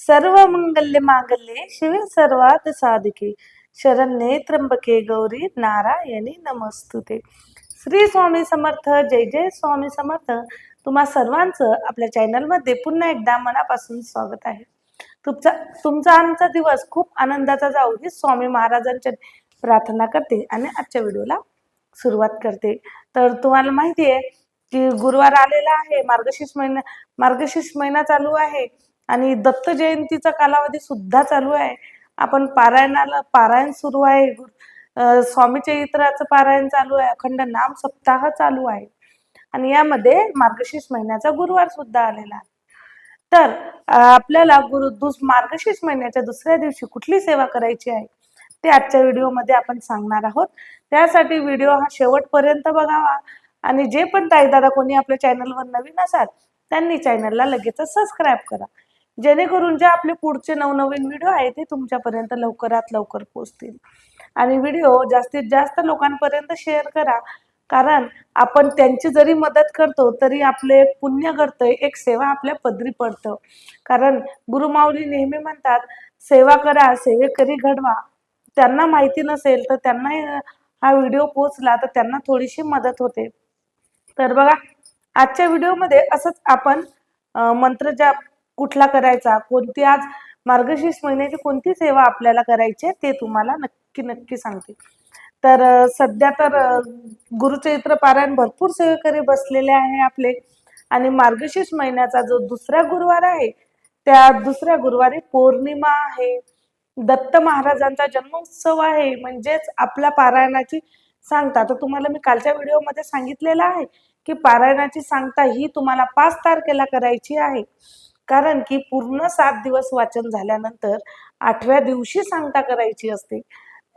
सर्व मंगल्य मांगल्ये शिवे सर्वात साधिके. शरण्ये त्र्यंबके गौरी नारायणी नमस्तुते. श्री स्वामी समर्थ जय जय स्वामी समर्थ. तुम्हा सर्वांचं आपल्या चॅनलमध्ये पुन्हा एकदा मनापासून स्वागत आहे. तुमचा तुमचा आमचा दिवस खूप आनंदाचा जाऊ ही स्वामी महाराजांच्या प्रार्थना करते आणि आजच्या व्हिडिओला सुरुवात करते. तर तुम्हाला माहिती आहे की गुरुवार आलेला आहे मार्गशीर्ष महिना मार्गशीर्ष महिना चालू आहे. आणि दत्त जयंतीचा कालावधी सुद्धा चालू आहे. आपण पारायणाला पारायण सुरू आहे. स्वामी चरित्राचं पारायण चालू आहे. अखंड नाम सप्ताह चालू आहे. आणि यामध्ये मार्गशीर्ष महिन्याचा गुरुवार सुद्धा आलेला आहे. तर आपल्याला गुरु दुस मार्गशीर्ष महिन्याच्या दुसऱ्या दिवशी कुठली सेवा करायची आहे? ते आजच्या व्हिडिओमध्ये आपण सांगणार आहोत. त्यासाठी व्हिडिओ हा शेवटपर्यंत बघावा. आणि जे पण ताईदादा कोणी आपल्या चॅनलवर नवीन असाल त्यांनी चॅनलला लगेच सबस्क्राईब करा. जेणेकरून जे आपले पुढचे नवनवीन व्हिडिओ आहे ते तुमच्यापर्यंत लवकरात लवकर पोहोचतील. आणि व्हिडिओ जास्तीत जास्त लोकांपर्यंत शेअर करा. कारण आपण त्यांची जरी मदत करतो तरी आपले एक पुण्य घडतंय एक सेवा आपल्या पदरी पडतं. कारण गुरुमाऊली नेहमी म्हणतात सेवा करा सेवेकरी घडवा. त्यांना माहिती नसेल तर त्यांना हा व्हिडिओ पोचला तर त्यांना थोडीशी मदत होते. तर बघा आजच्या व्हिडिओमध्ये असंच आपण मंत्र ज्या कुठला करायचा? कोणती आज मार्गशीर्ष महिन्याची कोणती सेवा आपल्याला करायची आहे ते तुम्हाला नक्की नक्की सांगते. तर सध्या तर गुरुचरित्र पारायण भरपूर सेवेकरी बसलेले आहे आपले. आणि मार्गशीर्ष महिन्याचा जो दुसरा गुरुवार आहे त्या दुसऱ्या गुरुवारी पौर्णिमा आहे. दत्त महाराजांचा जन्मोत्सव आहे म्हणजेच आपल्या पारायणाची सांगता. तर तुम्हाला मी कालच्या व्हिडिओमध्ये सांगितलेलं आहे की पारायणाची सांगता ही तुम्हाला पाच तारखेला करायची आहे. कारण की पूर्ण सात दिवस वाचन झाल्यानंतर आठव्या दिवशी सांगता करायची असते.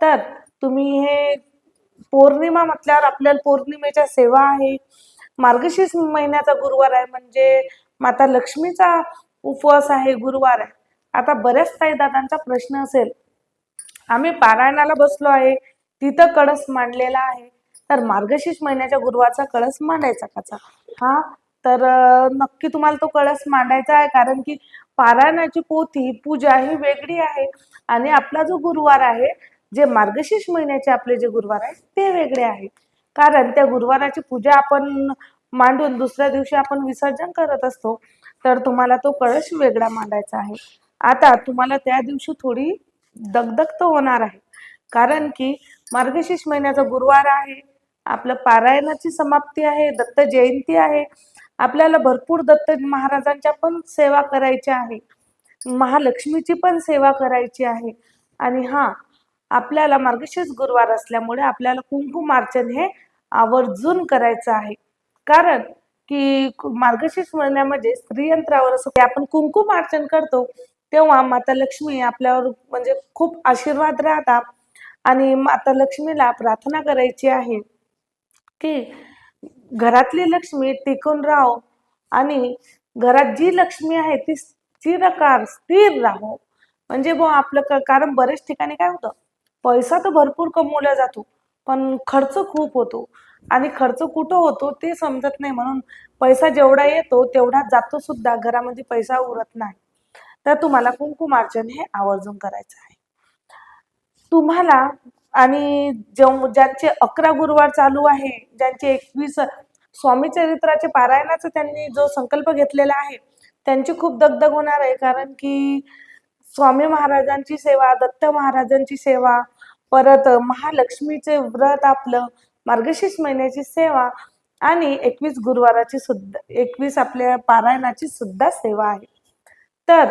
तर तुम्ही हे पौर्णिमा म्हटल्यावर आपल्याला पौर्णिमेच्या सेवा आहे. मार्गशीर्ष महिन्याचा गुरुवार आहे म्हणजे माता लक्ष्मीचा उपवास आहे गुरुवार आहे. आता बऱ्याच काही दादांचा प्रश्न असेल. आम्ही पारायणाला बसलो आहे. तिथं कळस मांडलेला आहे. तर मार्गशीर्ष महिन्याच्या गुरुवारचा कळस मांडायचा कसा? हा? तर नक्की तुम्हाला तो कळस मांडायचा आहे कारण की पारायणाची पोथी पूजा ही वेगळी आहे आणि आपला जो गुरुवार आहे जे मार्गशीर्ष महिन्याचे आपले जे गुरुवार आहेत ते वेगळे आहे. कारण त्या गुरुवाराची पूजा आपण मांडून दुसऱ्या दिवशी आपण विसर्जन करत असतो तर तुम्हाला तो कळश वेगळा मांडायचा आहे. आता तुम्हाला त्या दिवशी थोडी दगदग तर होणार आहे कारण की मार्गशीर्ष महिन्याचा गुरुवार आहे आपलं पारायणाची समाप्ती आहे दत्त जयंती आहे आपल्याला भरपूर दत्त महाराजांच्या पण सेवा करायच्या आहे. महालक्ष्मीची पण सेवा करायची आहे. आणि हा आपल्याला मार्गशीर्ष गुरुवार असल्यामुळे आपल्याला कुंकुमार्चन हे आवर्जून करायचं आहे. कारण की मार्गशीर्ष मार्गशीर्ष महिन्यामध्ये म्हणजे स्त्रीयंत्रावर असं आपण कुंकुमार्चन करतो तेव्हा माता लक्ष्मी आपल्यावर म्हणजे खूप आशीर्वाद राहतात. आणि माता लक्ष्मीला प्रार्थना करायची आहे की घरातली लक्ष्मी टिकून राहो आणि घरात जी लक्ष्मी आहे ती स्थिरकार स्थिर राहो. म्हणजे बुवा आपलं कारण बरेच ठिकाणी काय होतं पैसा तर भरपूर कमवला जातो पण खर्च खूप होतो. आणि खर्च कुठं होतो ते समजत नाही म्हणून पैसा जेवढा येतो तेवढा जातो सुद्धा घरामध्ये पैसा उरत नाही. तर तुम्हाला कुंकुमार्चन हे आवर्जून करायचं आहे. तुम्हाला आणि जेव- ज्यांचे अकरा गुरुवार चालू आहे ज्यांचे एकवीस स्वामी चरित्राचे पारायणाचा त्यांनी जो संकल्प घेतलेला आहे त्यांची खूप दगदग होणार आहे. कारण की स्वामी महाराजांची सेवा दत्त महाराजांची सेवा परत महालक्ष्मीचे व्रत आपलं मार्गशीर्ष महिन्याची सेवा आणि एकवीस गुरुवाराची सुद्धा एकवीस आपल्या पारायणाची सुद्धा सेवा आहे. तर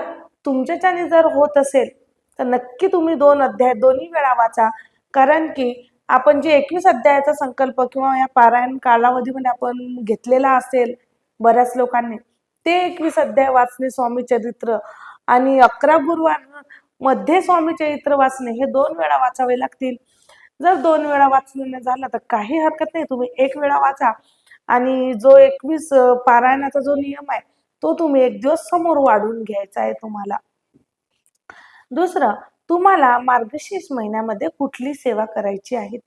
तुमच्याच्याने जर होत असेल तर नक्की तुम्ही दोन अध्याय दोन्ही वेळा वाचा. कारण की आपण जे एकवीस अध्यायाचा संकल्प किंवा या पारायण कालावधीमध्ये आपण घेतलेला असेल बऱ्याच लोकांनी ते एकवीस अध्याय वाचणे स्वामी चरित्र आणि अकरा गुरुवारमध्ये स्वामी चरित्र वाचणे हे दोन वेळा वाचावे लागतील. जर दोन वेळा वाचलेलं झालं तर काही हरकत नाही. तुम्ही एक वेळा वाचा आणि जो एकवीस पारायणाचा जो नियम आहे तो तुम्ही एक दिवस समोर वाढून घ्यायचा आहे तुम्हाला. दुसरं तुम्हाला मार्गशीर्ष महिन्यामध्ये कुठली सेवा करायची आहे?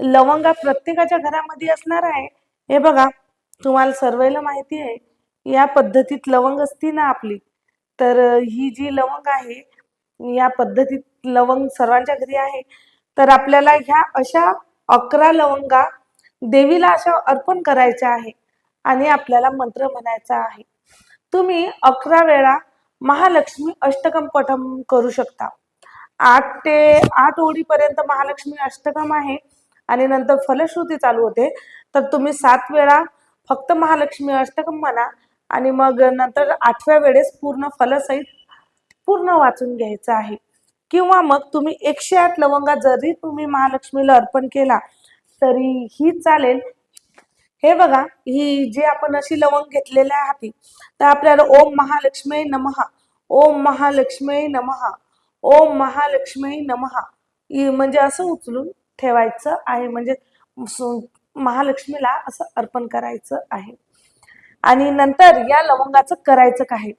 लवंगा प्रत्येकाच्या घरामध्ये असणार आहे. हे बघा तुम्हाला सर्वेला माहिती आहे या पद्धतीत लवंग असती ना आपली? तर ही जी लवंग आहे या पद्धतीत लवंग सर्वांच्या घरी आहे. तर आपल्याला ह्या अशा अकरा लवंगा देवीला अशा अर्पण करायच्या आहे आणि आपल्याला मंत्र म्हणायचा आहे. तुम्ही अकरा वेळा महालक्ष्मी अष्टकम पठम करू शकता. आठ ते आठ ओळीपर्यंत महालक्ष्मी अष्टकम आहे आणि नंतर फलश्रुती चालू होते. तर तुम्ही सात वेळा फक्त महालक्ष्मी अष्टकम म्हणा आणि मग नंतर आठव्या वेळेस पूर्ण फलसहित पूर्ण वाचून घ्यायचं आहे. किंवा मग तुम्ही एकशे आठ लवंगा जरी तुम्ही महालक्ष्मीला अर्पण केला तरी ही चालेल. हे बघा ही जी आपण अशी लवंग घेतलेल्या आहात तर आपल्याला ओम महालक्ष्मी नमहा ओम महालक्ष्मी नमहा ओम महालक्ष्मी नमहा म्हणजे असं उचलून ठेवायचं आहे म्हणजे महालक्ष्मीला असं अर्पण करायचं आहे. आणि नंतर या लवंगाचं करायचं काय?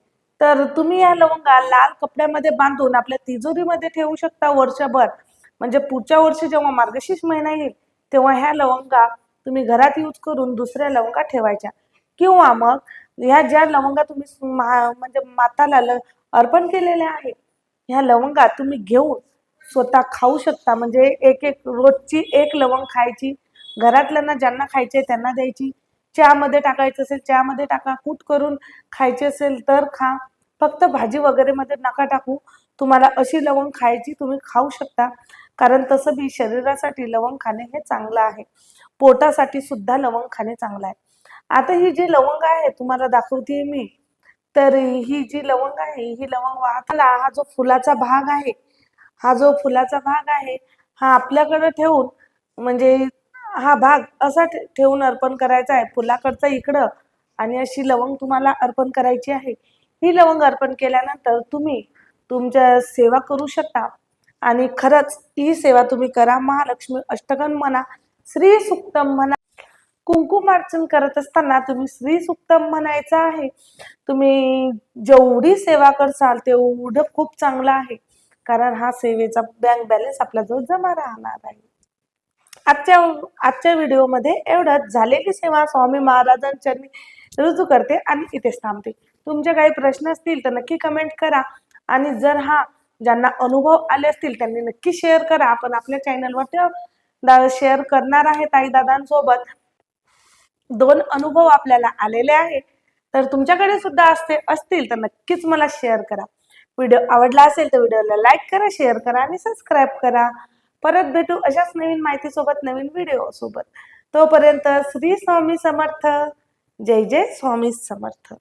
तर तुम्ही या लवंगा लाल कपड्यामध्ये बांधून आपल्या तिजोरीमध्ये ठेवू शकता वर्षभर. म्हणजे पुढच्या वर्षी जेव्हा मार्गशीर्ष महिना येईल तेव्हा ह्या लवंगा तुम्ही घरात यूज करून दुसऱ्या लवंगा ठेवायच्या. किंवा मग ह्या ज्या लवंगा तुम्ही म्हणजे माताला अर्पण केलेल्या आहेत ह्या लवंगा तुम्ही घेऊन स्वतः खाऊ शकता. म्हणजे एक एक रोजची एक लवंग खायची घरातल्यांना ज्यांना खायचे त्यांना द्यायची. चहामध्ये टाकायचं असेल चहामध्ये टाका. कूट करून खायची असेल तर खा. फक्त भाजी वगैरेमध्ये नका टाकू. तुम्हाला अशी लवंग खायची तुम्ही खाऊ शकता. कारण तसं बी शरीरासाठी लवंग खाणे हे चांगलं आहे. पोटासाठी सुद्धा लवंग खाणे चांगलं आहे. आता ही जी लवंग आहे तुम्हाला दाखवते मी. तर ही जी लवंग आहे ही लवंग वाहताला हा जो फुलाचा भाग आहे हा जो फुलाचा भाग आहे हा आपल्याकडे ठेवून म्हणजे हा भाग असा ठेवून अर्पण करायचा आहे. फुलाकडचा इकडं आणि अशी लवंग तुम्हाला अर्पण करायची आहे. ही लवंग अर्पण केल्यानंतर तुम्ही तुमच्या सेवा करू शकता. आणि खरंच ही सेवा तुम्ही करा. महालक्ष्मी अष्टगन म्हणा श्री सुक्तम म्हणा. कुंकुमार्चन करत असताना तुम्ही श्री सुक्तम म्हणायचं आहे. तुम्ही जेवढी सेवा करसाल तेवढं खूप चांगलं आहे. कारण हा सेवेचा बँक बॅलन्स आपल्याजवळ जमा राहणार आहे. आजच्या आजच्या व्हिडिओमध्ये एवढंच. झालेली सेवा स्वामी महाराजांच्यांनी रुजू करते आणि इथेच थांबते. तुमचे काही प्रश्न असतील तर नक्की कमेंट करा. आणि जर हा ज्यांना अनुभव आले असतील त्यांनी नक्की शेअर करा. आपण आपल्या चॅनलवर शेअर करणार आहे ताई दादांसोबत दोन अनुभव आपल्याला आलेले आहेत तर तुमच्याकडे सुद्धा असते असतील तर नक्कीच मला शेअर करा. व्हिडिओ आवडला असेल तर व्हिडिओला लाईक करा शेअर करा आणि सबस्क्राईब करा. परत भेटू अशाच नवीन माहितीसोबत नवीन व्हिडिओ सोबत. तोपर्यंत श्री स्वामी समर्थ. जय जय स्वामी समर्थ.